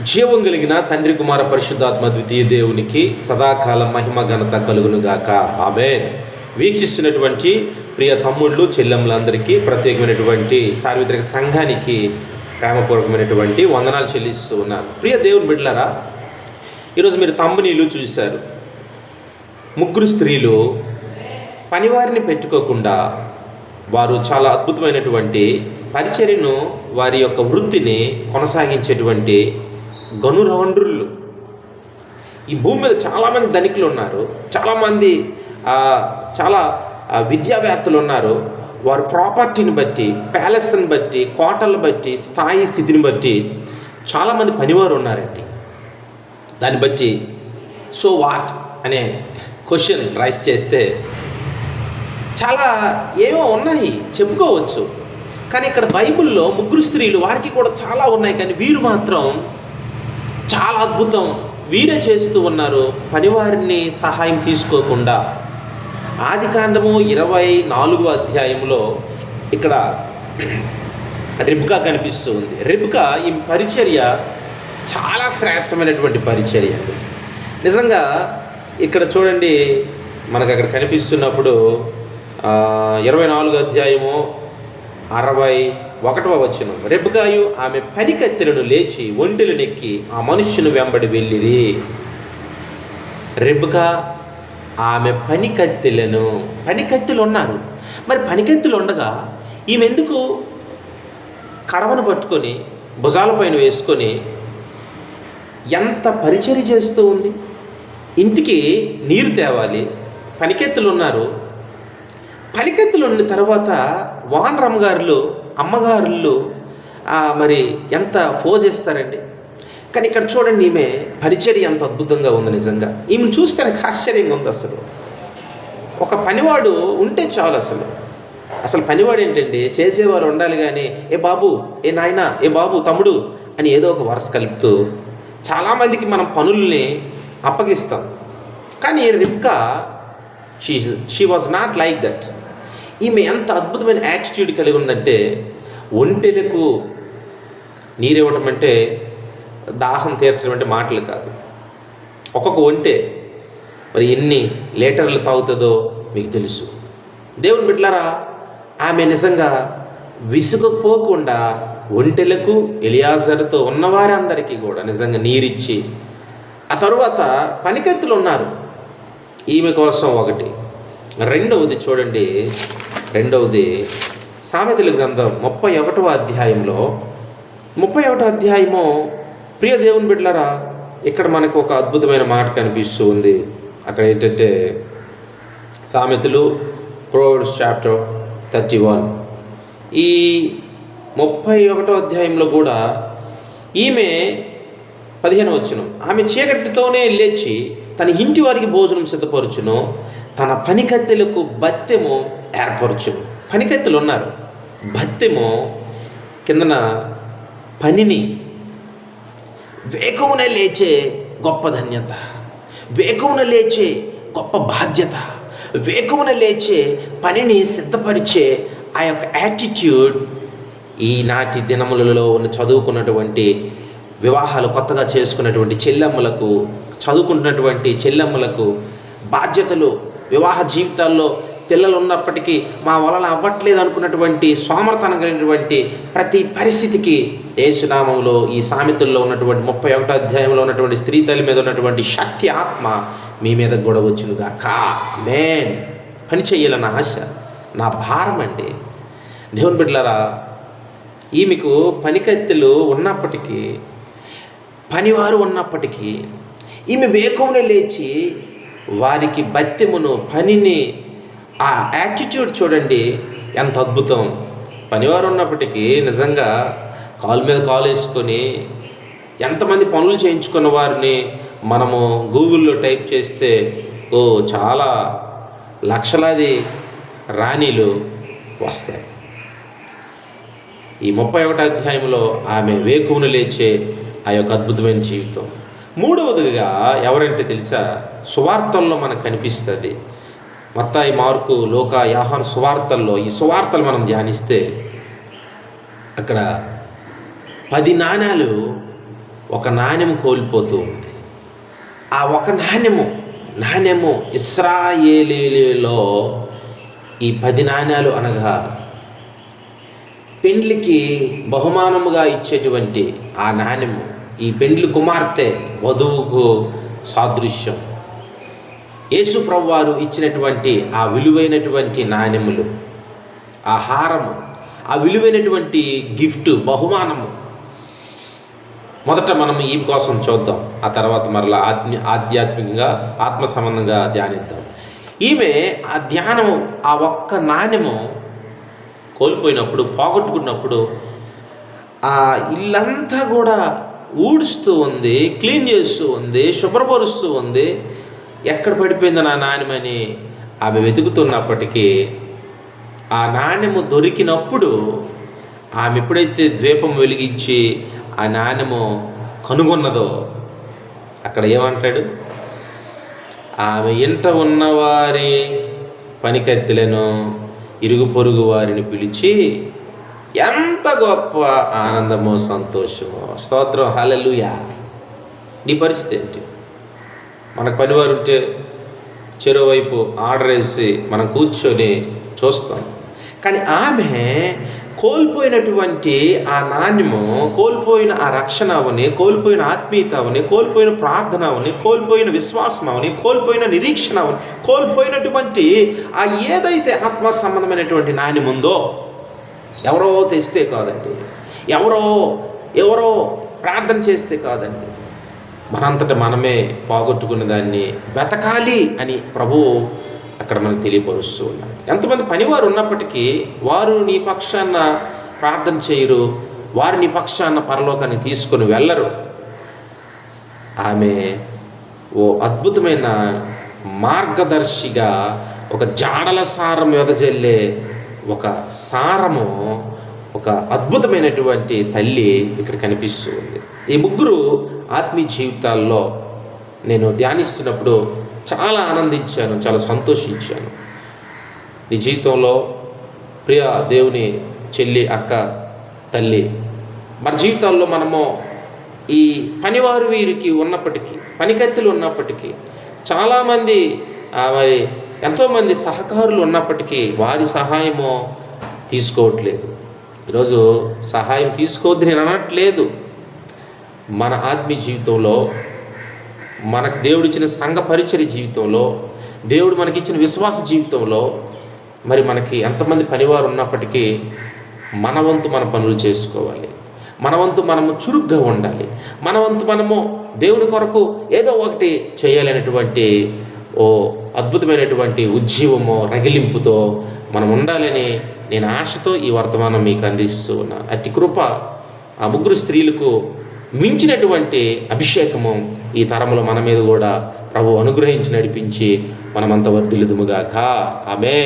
జీవం కలిగిన తండ్రి కుమార పరిశుద్ధాత్మ ద్వితీయ దేవునికి సదాకాలం మహిమ ఘనత కలుగునుగాక. ఆమె వీక్షిస్తున్నటువంటి ప్రియ తమ్ముళ్ళు చెల్లెములందరికీ ప్రత్యేకమైనటువంటి సార్వత్రిక సంఘానికి ప్రేమపూర్వకమైనటువంటి వందనాలు చెల్లిస్తూ ఉన్నాను. ప్రియ దేవుని బిడ్డలారా ఈరోజు మీరు తమ్మునీలు చూశారు. ముగ్గురు స్త్రీలు పనివారిని పెట్టుకోకుండా వారు చాలా అద్భుతమైనటువంటి పరిచర్యను వారి యొక్క వృత్తిని కొనసాగించేటువంటి గనురవనరులు ఈ భూమి మీద చాలామంది ధనికులు ఉన్నారు. చాలామంది చాలా విద్యావేత్తలు ఉన్నారు. వారు ప్రాపర్టీని బట్టి ప్యాలెస్ని బట్టి కోటలను బట్టి స్థాయి స్థితిని బట్టి చాలామంది పనివారు ఉన్నారండి. దాన్ని బట్టి సో వాట్? అనే క్వశ్చన్ రైస్ చేస్తే చాలా ఏమో ఉన్నాయి. చెప్పుకోవచ్చు. కానీ ఇక్కడ బైబిల్లో ముగ్గురు స్త్రీలు వారికి కూడా చాలా ఉన్నాయి. కానీ వీరు మాత్రం చాలా అద్భుతం. వీరే చేస్తూ ఉన్నారు. పనివారిని సహాయం తీసుకోకుండా. ఆది కాండము ఇరవై నాలుగో అధ్యాయంలో ఇక్కడ రిబ్కా కనిపిస్తూ ఉంది రిబ్కా ఈ పరిచర్య చాలా శ్రేష్టమైనటువంటి పరిచర్య నిజంగా ఇక్కడ చూడండి మనకు అక్కడ కనిపిస్తున్నప్పుడు ఇరవై నాలుగు అధ్యాయము అరవై ఒకటవ వచనం. రెబ్బకాయు ఆమె పనికత్తెలను లేచి ఒంటెలు నెక్కి ఆ మనుష్యుని వెంబడి వెళ్ళిరి. రెబ్బకా ఆమె పని పనికత్తెలు ఉన్నారు మరి పనికత్తెలు ఉండగా ఈమె ఎందుకు కడవను పట్టుకొని భుజాలపైన వేసుకొని ఎంత పరిచర్య చేస్తూ ఉంది? ఇంటికి నీరు తేవాలి పనికెత్తులు ఉన్నారు పనికెత్తులు ఉన్న తర్వాత వానరమ్మ గారులు అమ్మగారులు మరి ఎంత ఫోజ్ ఇస్తారండి కానీ ఇక్కడ చూడండి ఈమె పరిచర్య ఎంత అద్భుతంగా ఉంది నిజంగా. ఈమెను చూస్తే నాకు ఆశ్చర్యంగా ఉంది అసలు. ఒక పనివాడు ఉంటే చాలు అసలు. అసలు పనివాడు ఏంటండి? చేసేవారు ఉండాలి కానీ ఏ బాబు ఏ నాయనా ఏ బాబు తమ్ముడు అని ఏదో ఒక వరస కలుపుతూ చాలామందికి మనం పనుల్ని అప్పగిస్తాం. కానీ Rebecca she she was not like that ఈమె ఎంత అద్భుతమైన యాటిట్యూడ్ కలిగి ఉందంటే ఒంటెలకు నీరివ్వటం అంటే దాహం తీర్చడం అంటే మాటలు కాదు. ఒక్కొక్క ఒంటె మరి ఎన్ని లీటర్లు తాగుతుందో మీకు తెలుసు. దేవుని బిడ్డలారా ఆమె నిజంగా విసుగపోకుండా ఒంటెలకు ఎలియాజర్తో ఉన్నవారందరికీ కూడా నిజంగా నీరిచ్చి ఆ తరువాత పనికెత్తులు ఉన్నారు. ఈమె కోసం ఒకటి. రెండవది చూడండి. రెండవది సామెతల గ్రంథం ముప్పై ఒకటవ అధ్యాయంలో. ముప్పై ఒకటో అధ్యాయము ప్రియ దేవుని బిడ్డలారా ఇక్కడ మనకు ఒక అద్భుతమైన మాట కనిపిస్తూ ఉంది. అక్కడ ఏంటంటే సామెతలు ప్రోవర్డ్స్ చాప్టర్ థర్టీ వన్. ఈ ముప్పై ఒకటో అధ్యాయంలో కూడా ఈమె పదిహేను వచ్చును ఆమె చీకటితోనే లేచి తన ఇంటి వారికి భోజనం సిద్ధపరచును. తన పనికత్తెలకు బత్తెము ఏర్పరచు. పనికత్తెలు ఉన్నారు. బత్తెము కిందన పనిని వేగమున లేచే గొప్ప ధన్యత వేగమున లేచే గొప్ప బాధ్యత వేగమున లేచే పనిని సిద్ధపరిచే ఆ యొక్క యాటిట్యూడ్ ఈనాటి దినములలో ఉన్న చదువుకున్నటువంటి వివాహాలు కొత్తగా చేసుకున్నటువంటి చెల్లెమ్మలకు చదువుకుంటున్నటువంటి చెల్లెమ్మలకు బాధ్యతలు వివాహ జీవితాల్లో పిల్లలు ఉన్నప్పటికీ మా వలన అవ్వట్లేదు అనుకున్నటువంటి సోమర్థనం కలిగినటువంటి ప్రతి పరిస్థితికి యేసునామంలో ఈ సామెతల్లో ఉన్నటువంటి ముప్పై ఒకటో అధ్యాయంలో ఉన్నటువంటి స్త్రీ తల్లి మీద ఉన్నటువంటి శక్తి ఆత్మ మీ మీద కూడా వచ్చునుగాక కా మేన్ పని చేయాలన్న ఆశ నా భారం అండి. దేవుని బిడ్డలారా ఈమెకు పనికత్తెలు ఉన్నప్పటికీ పనివారు ఉన్నప్పటికీ ఈమె వేగమునే లేచి వారికి భత్యమును పనిని ఆ యాటిట్యూడ్ చూడండి ఎంత అద్భుతం. పనివారు ఉన్నప్పటికీ నిజంగా కాలు మీద కాలు వేసుకొని ఎంతమంది పనులు చేయించుకున్న వారిని మనము గూగుల్లో టైప్ చేస్తే ఓ చాలా లక్షలాది రాణీలు వస్తాయి. ఈ ముప్పై ఒకటో అధ్యాయంలో ఆమె వేకువును లేచే ఆ యొక్క అద్భుతమైన జీవితం. మూడవదిగా ఎవరంటే తెలుసా? సువార్తల్లో మనకు కనిపిస్తుంది. మత్తాయి మార్కు లోక యాహాన్ సువార్తల్లో ఈ సువార్తలు మనం ధ్యానిస్తే అక్కడ పది నాణ్యాలు ఒక నాణ్యం కోల్పోతూ ఉంది. ఆ ఒక నాణ్యము నాణ్యము ఇస్రాయేలీలో ఈ పది నాణ్యాలు అనగా పెండ్లికి బహుమానముగా ఇచ్చేటువంటి ఆ నాణ్యము ఈ పెండ్లి కుమార్తె వధువుకు సాదృశ్యం. యేసు వారు ఇచ్చినటువంటి ఆ విలువైనటువంటి నాణ్యములు ఆ హారము ఆ విలువైనటువంటి గిఫ్ట్ బహుమానము. మొదట మనం ఈ కోసం చూద్దాం. ఆ తర్వాత మరలా ఆత్మీ ఆధ్యాత్మికంగా ఆత్మ సంబంధంగా ధ్యానిద్దాం. ఈమె ఆ ధ్యానము ఆ ఒక్క నాణ్యము కోల్పోయినప్పుడు పోగొట్టుకున్నప్పుడు ఆ ఇల్లంతా కూడా ఊడుస్తూ ఉంది క్లీన్ చేస్తూ ఉంది శుభ్రపరుస్తూ ఉంది ఎక్కడ పడిపోయింది నా నాణ్యమని ఆమె వెతుకుతున్నప్పటికీ ఆ నాణ్యము దొరికినప్పుడు ఆమె ఎప్పుడైతే ద్వీపం వెలిగించి ఆ నాణ్యము కనుగొన్నదో అక్కడ ఏమంటాడు? ఆమె ఇంట ఉన్నవారి పనికత్తెలను ఇరుగు పొరుగు వారిని పిలిచి ఎంత గొప్ప ఆనందమో సంతోషమో. స్తోత్రం. హలలుయా నీ పరిస్థితి ఏంటి? మనకు పనివారు ఉంటే చెరోవైపు ఆర్డర్ వేసి మనం కూర్చొని చూస్తాం. కానీ ఆమె కోల్పోయినటువంటి ఆ నాణ్యము కోల్పోయిన ఆ రక్షణ అవని కోల్పోయిన ఆత్మీయత అవని కోల్పోయిన ప్రార్థన అవని కోల్పోయిన విశ్వాసం అవని కోల్పోయిన నిరీక్షణ అవని కోల్పోయినటువంటి ఆ ఏదైతే ఆత్మ సంబంధమైనటువంటి నాణ్యం ఉందో ఎవరో తెస్తే కాదండి. ఎవరో ఎవరో ప్రార్థన చేస్తే కాదండి. మనంతట మనమే పోగొట్టుకున్న దాన్ని వెతకాలి అని ప్రభువు అక్కడ మనకు తెలియపరుస్తూ ఉన్నాడు. ఎంతమంది పనివారు ఉన్నప్పటికీ వారు నీ పక్షాన ప్రార్థన చేయరు వారు నీ పక్షాన పరలోకాన్ని తీసుకొని వెళ్ళరు. ఆమె ఓ అద్భుతమైన మార్గదర్శిగా ఒక జాడల సారం వెదజల్లే ఒక సారము ఒక అద్భుతమైనటువంటి తల్లి ఇక్కడ కనిపిస్తూ ఉంది. ఈ ముగ్గురు ఆత్మీయ జీవితాల్లో నేను ధ్యానిస్తున్నప్పుడు చాలా ఆనందించాను చాలా సంతోషించాను. నీ జీవితంలో ప్రియ దేవుని చెల్లి అక్క తల్లి మన జీవితాల్లో మనము ఈ పనివారు వీరికి ఉన్నప్పటికీ పనికత్తులు ఉన్నప్పటికీ చాలామంది ఆ, మరి ఎంతోమంది సహకారులు ఉన్నప్పటికీ వారి సహాయము తీసుకోవట్లేదు. ఈరోజు సహాయం తీసుకోవద్దు నేను అనట్లేదు. మన ఆత్మీయ జీవితంలో మనకు దేవుడిచ్చిన సంఘ పరిచయ జీవితంలో దేవుడు మనకిచ్చిన విశ్వాస జీవితంలో మరి మనకి ఎంతమంది పనివారు ఉన్నప్పటికీ మన వంతు మన పనులు చేసుకోవాలి. మన వంతు మనము చురుగ్గా ఉండాలి. మన వంతు మనము దేవుని కొరకు ఏదో ఒకటి చేయాలనేటువంటి ఓ అద్భుతమైనటువంటి ఉజ్జీవము రగిలింపుతో మనం ఉండాలని నేను ఆశతో ఈ వర్తమానం మీకు అందిస్తూ ఉన్నాను. అతి కృప ఆ ముగ్గురు స్త్రీలకు మించినటువంటి అభిషేకము ఈ తరములో మన మీద కూడా ప్రభు అనుగ్రహించి నడిపించి మనమంత వర్ధిల్లుదుముగాక. ఆమె